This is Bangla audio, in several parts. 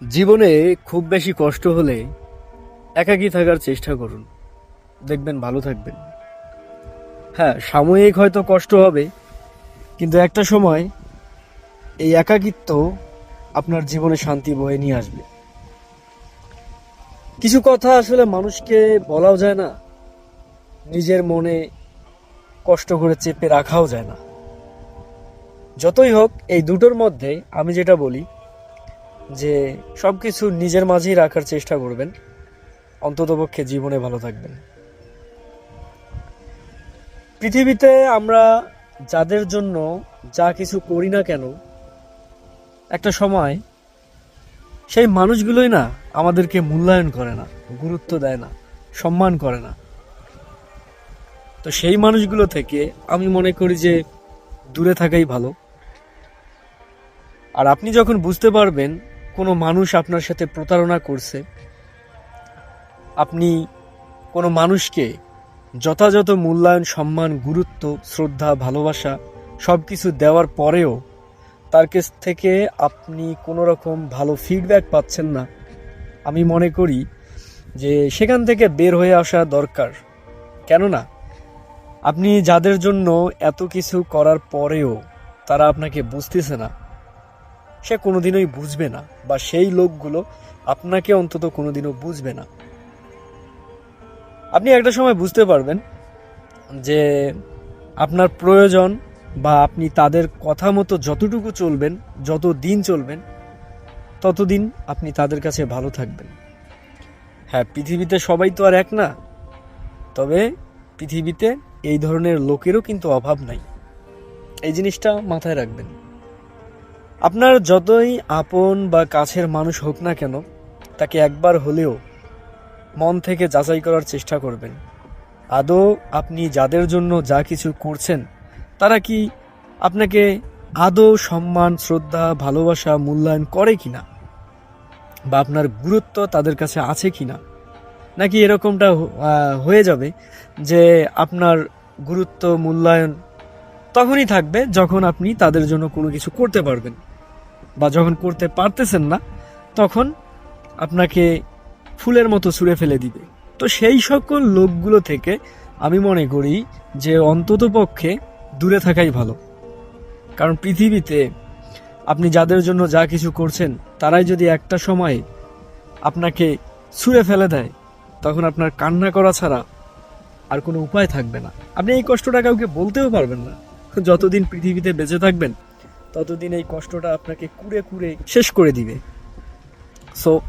জীবনে খুব বেশি কষ্ট হলে একাকী থাকার চেষ্টা করুন। দেখবেন ভালো থাকবেন। হ্যাঁ সাময়িক হয়তো কষ্ট হবে, কিন্তু একটা সময় এই একাকিত্ব আপনার জীবনে শান্তি বয়ে নিয়ে আসবে। কিছু কথা আসলে মানুষকে বলাও যায় না, নিজের মনে কষ্ট করে চেপে রাখাও যায় না। যতই হোক, এই দুটোর মধ্যে আমি যেটা বলি যে সব কিছু নিজের মাঝেই রাখার চেষ্টা করবেন। অন্ততপক্ষে জীবনে ভালো থাকবেন। পৃথিবীতে আমরা যাদের জন্য যা কিছু করি না কেন, একটা সময় সেই মানুষগুলোই না আমাদেরকে মূল্যায়ন করে না, গুরুত্ব দেয় না, সম্মান করে না। তো সেই মানুষগুলো থেকে আমি মনে করি যে দূরে থাকাই ভালো। আর আপনি যখন বুঝতে পারবেন কোনো মানুষ আপনার সাথে প্রতারণা করছে, আপনি কোনো মানুষকে যথাযথ মূল্যায়ন, সম্মান, গুরুত্ব, শ্রদ্ধা, ভালোবাসা সব কিছু দেওয়ার পরেও তার কাছ থেকে আপনি কোনো রকম ভালো ফিডব্যাক পাচ্ছেন না। আমি মনে করি যে সেখান থেকে বের হয়ে আসা দরকার। কেননা আপনি যাদের জন্য এত কিছু করার পরেও তারা আপনাকে বুঝতেছে না। সে কোনোদিনই বুঝবে না, বা সেই লোকগুলো আপনাকে অন্তত কোনোদিনও বুঝবে না। আপনি একটা সময় বুঝতে পারবেন যে আপনার প্রয়োজন বা আপনি তাদের কথা মতো যতটুকু চলবেন, যত দিন চলবেন, ততদিন আপনি তাদের কাছে ভালো থাকবেন। হ্যাঁ পৃথিবীতে সবাই তো আর এক না, তবে পৃথিবীতে এই ধরনের লোকেরও কিন্তু অভাব নাই। এই জিনিসটা মাথায় রাখবেন। আপনার যতই আপন বা কাছের মানুষ হোক না কেন, তাকে একবার হলেও মন থেকে যাচাই করার চেষ্টা করবেন। আদৌ আপনি যাদের জন্য যা কিছু করছেন, তারা কি আপনাকে আদৌ সম্মান, শ্রদ্ধা, ভালোবাসা, মূল্যায়ন করে কি না বা আপনার গুরুত্ব তাদের কাছে আছে কি না নাকি এরকমটা হয়ে যাবে যে আপনার গুরুত্ব, মূল্যায়ন তখনই থাকবে যখন আপনি তাদের জন্য কোনো কিছু করতে পারবেন। বা যখন করতে পারতেছেন না, তখন আপনাকে ফুলের মতো ছুঁড়ে ফেলে দিবে। তো সেই সকল লোকগুলো থেকে আমি মনে করি যে অন্তত পক্ষে দূরে থাকাই ভালো। কারণ পৃথিবীতে আপনি যাদের জন্য যা কিছু করছেন, তারাই যদি একটা সময়ে আপনাকে ছুঁড়ে ফেলে দেয়, তখন আপনার কান্না করা ছাড়া আর কোনো উপায় থাকবে না। আপনি এই কষ্টটা কাউকে বলতেও পারবেন না। যতদিন পৃথিবীতে বেঁচে থাকবেন, ততদিন এই কষ্টটা আপনাকে কুড়ে কুড়ে শেষ করে দিবে। সো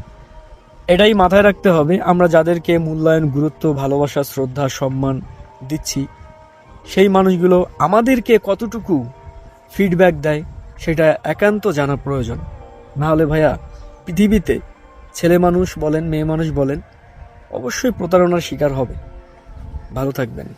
এটাই মাথায় রাখতে হবে। আমরা যাদেরকে মূল্যায়ন, গুরুত্ব, ভালোবাসা, শ্রদ্ধা, সম্মান দিচ্ছি, সেই মানুষগুলো আমাদেরকে কতটুকু ফিডব্যাক দেয়, সেটা একান্ত জানা প্রয়োজন। না হলে ভাইয়া, পৃথিবীতে ছেলে মানুষ বলেন, মেয়ে মানুষ বলেন, অবশ্যই প্রতারণার শিকার হবে। ভালো থাকবেন।